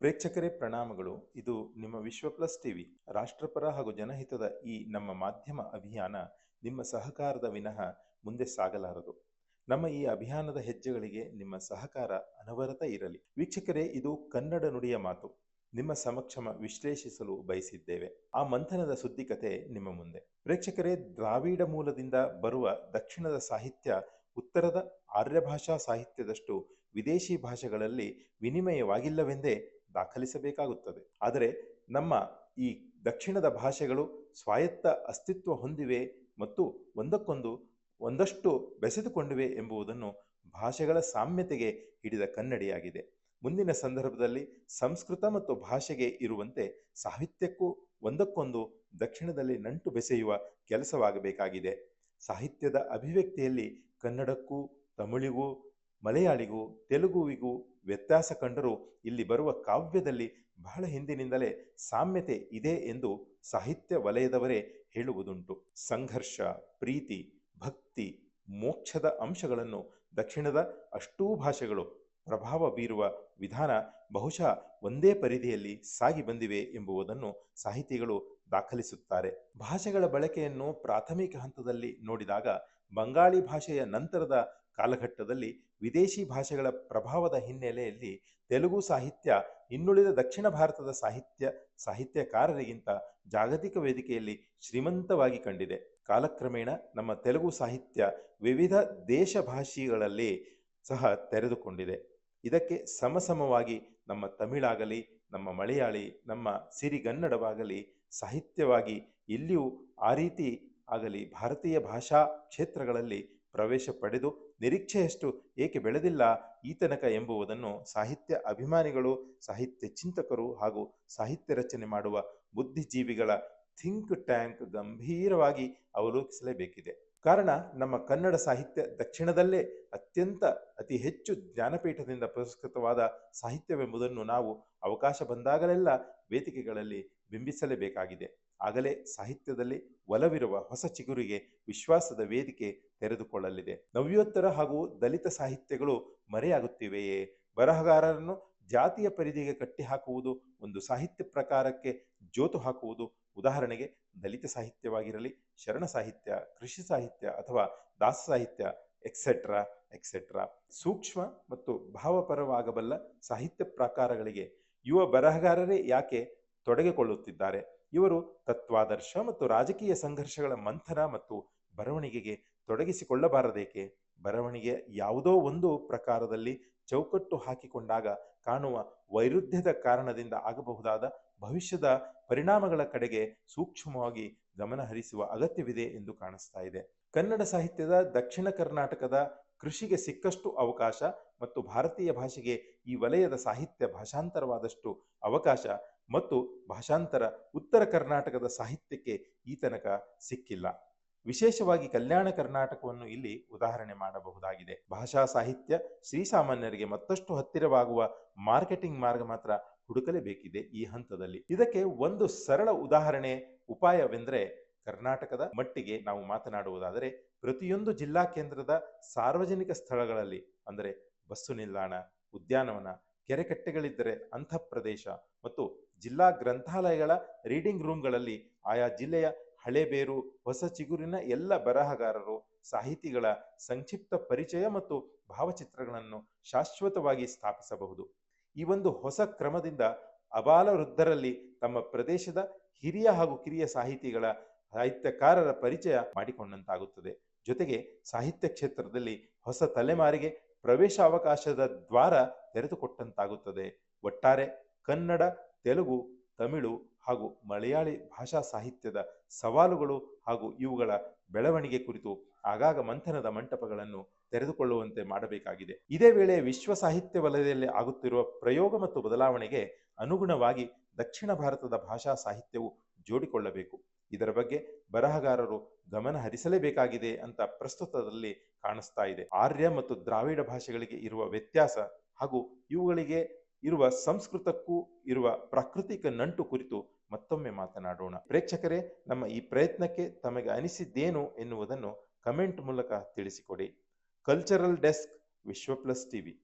ಪ್ರೇಕ್ಷಕರೇ, ಪ್ರಣಾಮಗಳು. ಇದು ನಿಮ್ಮ ವಿಶ್ವ ಪ್ಲಸ್ ಟಿವಿ, ರಾಷ್ಟ್ರಪರ ಹಾಗೂ ಜನಹಿತದ ಈ ನಮ್ಮ ಮಾಧ್ಯಮ ಅಭಿಯಾನ ನಿಮ್ಮ ಸಹಕಾರದ ವಿನಃ ಮುಂದೆ ಸಾಗಲಾರದು. ನಮ್ಮ ಈ ಅಭಿಯಾನದ ಹೆಜ್ಜೆಗಳಿಗೆ ನಿಮ್ಮ ಸಹಕಾರ ಅನವರತ ಇರಲಿ. ವೀಕ್ಷಕರೇ, ಇದು ಕನ್ನಡ ನುಡಿಯ ಮಾತು. ನಿಮ್ಮ ಸಮಕ್ಷಮ ವಿಶ್ಲೇಷಿಸಲು ಬಯಸಿದ್ದೇವೆ. ಆ ಮಂಥನದ ಸುದ್ದಿಕತೆ ನಿಮ್ಮ ಮುಂದೆ. ಪ್ರೇಕ್ಷಕರೇ, ದ್ರಾವಿಡ ಮೂಲದಿಂದ ಬರುವ ದಕ್ಷಿಣದ ಸಾಹಿತ್ಯ ಉತ್ತರದ ಆರ್ಯಭಾಷಾ ಸಾಹಿತ್ಯದಷ್ಟು ವಿದೇಶಿ ಭಾಷೆಗಳಲ್ಲಿ ವಿನಿಮಯವಾಗಿಲ್ಲವೆಂದೇ ದಾಖಲಿಸಬೇಕಾಗುತ್ತದೆ. ಆದರೆ ನಮ್ಮ ಈ ದಕ್ಷಿಣದ ಭಾಷೆಗಳು ಸ್ವಾಯತ್ತ ಅಸ್ತಿತ್ವ ಹೊಂದಿವೆ ಮತ್ತು ಒಂದಕ್ಕೊಂದು, ಒಂದಷ್ಟು ಬೆಸೆದುಕೊಂಡಿವೆ ಎಂಬುದನ್ನು ಭಾಷೆಗಳ ಸಾಮ್ಯತೆಗೆ ಹಿಡಿದ ಕನ್ನಡಿಯಾಗಿದೆ. ಮುಂದಿನ ಸಂದರ್ಭದಲ್ಲಿ ಸಂಸ್ಕೃತ ಮತ್ತು ಭಾಷೆಗೆ ಇರುವಂತೆ ಸಾಹಿತ್ಯಕ್ಕೂ ಒಂದಕ್ಕೊಂದು ದಕ್ಷಿಣದಲ್ಲಿ ನಂಟು ಬೆಸೆಯುವ ಕೆಲಸವಾಗಬೇಕಾಗಿದೆ. ಸಾಹಿತ್ಯದ ಅಭಿವ್ಯಕ್ತಿಯಲ್ಲಿ ಕನ್ನಡಕ್ಕೂ, ತಮಿಳಿಗೂ ಮಲಯಾಳಿಗೂ, ತೆಲುಗುವಿಗೂ ವ್ಯತ್ಯಾಸ ಕಂಡರೂ ಇಲ್ಲಿ ಬರುವ ಕಾವ್ಯದಲ್ಲಿ ಬಹಳ ಹಿಂದಿನಿಂದಲೇ ಸಾಮ್ಯತೆ ಇದೆ ಎಂದು ಸಾಹಿತ್ಯ ವಲಯದವರೇ ಹೇಳುವುದುಂಟು. ಸಂಘರ್ಷ, ಪ್ರೀತಿ, ಭಕ್ತಿ, ಮೋಕ್ಷದ ಅಂಶಗಳನ್ನು ದಕ್ಷಿಣದ ಅಷ್ಟೂ ಭಾಷೆಗಳು ಪ್ರಭಾವ ಬೀರುವ ವಿಧಾನ ಬಹುಶಃ ಒಂದೇ ಪರಿಧಿಯಲ್ಲಿ ಸಾಗಿ ಬಂದಿವೆ ಎಂಬುವುದನ್ನು ಸಾಹಿತಿಗಳು ದಾಖಲಿಸುತ್ತಾರೆ. ಭಾಷೆಗಳ ಬಳಕೆಯನ್ನು ಪ್ರಾಥಮಿಕ ಹಂತದಲ್ಲಿ ನೋಡಿದಾಗ ಬಂಗಾಳಿ ಭಾಷೆಯ ನಂತರದ ಕಾಲಘಟ್ಟದಲ್ಲಿ ವಿದೇಶಿ ಭಾಷೆಗಳ ಪ್ರಭಾವದ ಹಿನ್ನೆಲೆಯಲ್ಲಿ ತೆಲುಗು ಸಾಹಿತ್ಯ, ಇನ್ನುಳಿದ ದಕ್ಷಿಣ ಭಾರತದ ಸಾಹಿತ್ಯ, ಸಾಹಿತ್ಯಕಾರರಿಗಿಂತ ಜಾಗತಿಕ ವೇದಿಕೆಯಲ್ಲಿ ಶ್ರೀಮಂತವಾಗಿ ಕಂಡಿದೆ. ಕಾಲಕ್ರಮೇಣ ನಮ್ಮ ತೆಲುಗು ಸಾಹಿತ್ಯ ವಿವಿಧ ದೇಶ ಭಾಷೆಗಳಲ್ಲಿ ಸಹ ತೆರೆದುಕೊಂಡಿದೆ. ಇದಕ್ಕೆ ಸಮಸಮವಾಗಿ ನಮ್ಮ ತಮಿಳಾಗಲಿ, ನಮ್ಮ ಮಲಯಾಳಿ, ನಮ್ಮ ಸಿರಿಗನ್ನಡವಾಗಲಿ, ಸಾಹಿತ್ಯವಾಗಿ ಇಲ್ಲಿಯೂ ಆ ರೀತಿ ಆಗಲಿ ಭಾರತೀಯ ಭಾಷಾ ಕ್ಷೇತ್ರಗಳಲ್ಲಿ ಪ್ರವೇಶ ಪಡೆದು ನಿರೀಕ್ಷೆಯಷ್ಟು ಏಕೆ ಬೆಳೆದಿಲ್ಲ ಈತನಕ ಎಂಬುವುದನ್ನು ಸಾಹಿತ್ಯ ಅಭಿಮಾನಿಗಳು, ಸಾಹಿತ್ಯ ಚಿಂತಕರು ಹಾಗೂ ಸಾಹಿತ್ಯ ರಚನೆ ಮಾಡುವ ಬುದ್ಧಿಜೀವಿಗಳ ಥಿಂಕ್ ಟ್ಯಾಂಕ್ ಗಂಭೀರವಾಗಿ ಅವಲೋಕಿಸಲೇಬೇಕಿದೆ. ಕಾರಣ ನಮ್ಮ ಕನ್ನಡ ಸಾಹಿತ್ಯ ದಕ್ಷಿಣದಲ್ಲೇ ಅತ್ಯಂತ ಅತಿ ಹೆಚ್ಚು ಜ್ಞಾನಪೀಠದಿಂದ ಪುರಸ್ಕೃತವಾದ ಸಾಹಿತ್ಯವೆಂಬುದನ್ನು ನಾವು ಅವಕಾಶ ಬಂದಾಗಲೆಲ್ಲ ವೇದಿಕೆಗಳಲ್ಲಿ ಬಿಂಬಿಸಲೇಬೇಕಾಗಿದೆ. ಆಗಲೇ ಸಾಹಿತ್ಯದಲ್ಲಿ ಒಲವಿರುವ ಹೊಸ ಚಿಗುರಿಗೆ ವಿಶ್ವಾಸದ ವೇದಿಕೆ ತೆರೆದುಕೊಳ್ಳಲಿದೆ. ನವ್ಯೋತ್ತರ ಹಾಗೂ ದಲಿತ ಸಾಹಿತ್ಯಗಳು ಮರೆಯಾಗುತ್ತಿವೆಯೇ? ಬರಹಗಾರರನ್ನು ಜಾತಿಯ ಪರಿಧಿಗೆ ಕಟ್ಟಿಹಾಕುವುದು ಒಂದು ಸಾಹಿತ್ಯ ಪ್ರಕಾರಕ್ಕೆ ಜೋತು ಹಾಕುವುದು ಉದಾಹರಣೆಗೆ ದಲಿತ ಸಾಹಿತ್ಯವಾಗಿರಲಿ, ಶರಣ ಸಾಹಿತ್ಯ, ಕೃಷಿ ಸಾಹಿತ್ಯ ಅಥವಾ ದಾಸ ಸಾಹಿತ್ಯ ಎಕ್ಸೆಟ್ರಾ ಎಕ್ಸೆಟ್ರಾ ಸೂಕ್ಷ್ಮ ಮತ್ತು ಭಾವಪರವಾಗಬಲ್ಲ ಸಾಹಿತ್ಯ ಪ್ರಕಾರಗಳಿಗೆ ಯುವ ಬರಹಗಾರರೇ ಯಾಕೆ ತೊಡಗಿಕೊಳ್ಳುತ್ತಿದ್ದಾರೆ? ಇವರು ತತ್ವಾದರ್ಶ ಮತ್ತು ರಾಜಕೀಯ ಸಂಘರ್ಷಗಳ ಮಂಥನ ಮತ್ತು ಬರವಣಿಗೆಗೆ ತೊಡಗಿಸಿಕೊಳ್ಳಬಾರದೇಕೆ? ಬರವಣಿಗೆ ಯಾವುದೋ ಒಂದು ಪ್ರಕಾರದಲ್ಲಿ ಚೌಕಟ್ಟು ಹಾಕಿಕೊಂಡಾಗ ಕಾಣುವ ವೈರುಧ್ಯದ ಕಾರಣದಿಂದ ಆಗಬಹುದಾದ ಭವಿಷ್ಯದ ಪರಿಣಾಮಗಳ ಕಡೆಗೆ ಸೂಕ್ಷ್ಮವಾಗಿ ಗಮನ ಹರಿಸುವ ಅಗತ್ಯವಿದೆ ಎಂದು ಕಾಣಿಸ್ತಾ ಇದೆ. ಕನ್ನಡ ಸಾಹಿತ್ಯದ ದಕ್ಷಿಣ ಕರ್ನಾಟಕದ ಕೃಷಿಗೆ ಸಿಕ್ಕಷ್ಟು ಅವಕಾಶ ಮತ್ತು ಭಾರತೀಯ ಭಾಷೆಗೆ ಈ ವಲಯದ ಸಾಹಿತ್ಯ ಭಾಷಾಂತರವಾದಷ್ಟು ಅವಕಾಶ ಮತ್ತು ಭಾಷಾಂತರ ಉತ್ತರ ಕರ್ನಾಟಕದ ಸಾಹಿತ್ಯಕ್ಕೆ ಈ ತನಕ ಸಿಕ್ಕಿಲ್ಲ. ವಿಶೇಷವಾಗಿ ಕಲ್ಯಾಣ ಕರ್ನಾಟಕವನ್ನು ಇಲ್ಲಿ ಉದಾಹರಣೆ ಮಾಡಬಹುದಾಗಿದೆ. ಭಾಷಾ ಸಾಹಿತ್ಯ ಶ್ರೀಸಾಮಾನ್ಯರಿಗೆ ಮತ್ತಷ್ಟು ಹತ್ತಿರವಾಗುವ ಮಾರ್ಕೆಟಿಂಗ್ ಮಾರ್ಗ ಮಾತ್ರ ಹುಡುಕಲೇಬೇಕಿದೆ ಈ ಹಂತದಲ್ಲಿ. ಇದಕ್ಕೆ ಒಂದು ಸರಳ ಉದಾಹರಣೆ ಉಪಾಯವೆಂದರೆ ಕರ್ನಾಟಕದ ಮಟ್ಟಿಗೆ ನಾವು ಮಾತನಾಡುವುದಾದರೆ ಪ್ರತಿಯೊಂದು ಜಿಲ್ಲಾ ಕೇಂದ್ರದ ಸಾರ್ವಜನಿಕ ಸ್ಥಳಗಳಲ್ಲಿ ಅಂದರೆ ಬಸ್ಸು ನಿಲ್ದಾಣ, ಉದ್ಯಾನವನ, ಕೆರೆಕಟ್ಟೆಗಳಿದ್ದರೆ ಅಂಥ ಪ್ರದೇಶ ಮತ್ತು ಜಿಲ್ಲಾ ಗ್ರಂಥಾಲಯಗಳ ರೀಡಿಂಗ್ ರೂಮ್ಗಳಲ್ಲಿ ಆಯಾ ಜಿಲ್ಲೆಯ ಹಳೆಬೇರು, ಹೊಸ ಚಿಗುರಿನ ಎಲ್ಲ ಬರಹಗಾರರು, ಸಾಹಿತಿಗಳ ಸಂಕ್ಷಿಪ್ತ ಪರಿಚಯ ಮತ್ತು ಭಾವಚಿತ್ರಗಳನ್ನು ಶಾಶ್ವತವಾಗಿ ಸ್ಥಾಪಿಸಬಹುದು. ಈ ಒಂದು ಹೊಸ ಕ್ರಮದಿಂದ ಅಬಾಲ ವೃದ್ಧರಲ್ಲಿ ತಮ್ಮ ಪ್ರದೇಶದ ಹಿರಿಯ ಹಾಗೂ ಕಿರಿಯ ಸಾಹಿತಿಗಳ ಸಾಹಿತ್ಯಕಾರರ ಪರಿಚಯ ಮಾಡಿಕೊಂಡಂತಾಗುತ್ತದೆ. ಜೊತೆಗೆ ಸಾಹಿತ್ಯ ಕ್ಷೇತ್ರದಲ್ಲಿ ಹೊಸ ತಲೆಮಾರಿಗೆ ಪ್ರವೇಶ ಅವಕಾಶದ ದ್ವಾರ ತೆರೆದುಕೊಟ್ಟಂತಾಗುತ್ತದೆ. ಒಟ್ಟಾರೆ ಕನ್ನಡ, ತೆಲುಗು, ತಮಿಳು ಹಾಗೂ ಮಲಯಾಳಿ ಭಾಷಾ ಸಾಹಿತ್ಯದ ಸವಾಲುಗಳು ಹಾಗೂ ಇವುಗಳ ಬೆಳವಣಿಗೆ ಕುರಿತು ಆಗಾಗ ಮಂಥನದ ಮಂಟಪಗಳನ್ನು ತೆರೆದುಕೊಳ್ಳುವಂತೆ ಮಾಡಬೇಕಾಗಿದೆ. ಇದೇ ವೇಳೆ ವಿಶ್ವ ಸಾಹಿತ್ಯ ವಲಯದಲ್ಲಿ ಆಗುತ್ತಿರುವ ಪ್ರಯೋಗ ಮತ್ತು ಬದಲಾವಣೆಗೆ ಅನುಗುಣವಾಗಿ ದಕ್ಷಿಣ ಭಾರತದ ಭಾಷಾ ಸಾಹಿತ್ಯವು ಜೋಡಿಕೊಳ್ಳಬೇಕು. ಇದರ ಬಗ್ಗೆ ಬರಹಗಾರರು ಗಮನ ಹರಿಸಲೇಬೇಕಾಗಿದೆ ಅಂತ ಪ್ರಸ್ತುತದಲ್ಲಿ ಕಾಣಿಸ್ತಾ ಇದೆ. ಆರ್ಯ ಮತ್ತು ದ್ರಾವಿಡ ಭಾಷೆಗಳಿಗೆ ಇರುವ ವ್ಯತ್ಯಾಸ ಹಾಗೂ ಇವುಗಳಿಗೆ ಇರುವ ಸಂಸ್ಕೃತಕ್ಕೂ ಇರುವ ಪ್ರಾಕೃತಿಕ ನಂಟು ಕುರಿತು ಮತ್ತೊಮ್ಮೆ ಮಾತನಾಡೋಣ. ಪ್ರೇಕ್ಷಕರೇ, ನಮ್ಮ ಈ ಪ್ರಯತ್ನಕ್ಕೆ ತಮಗೆ ಅನಿಸಿದ್ದೇನು ಎನ್ನುವುದನ್ನು ಕಮೆಂಟ್ ಮೂಲಕ ತಿಳಿಸಿಕೊಡಿ. Cultural desk Vishwa plus TV.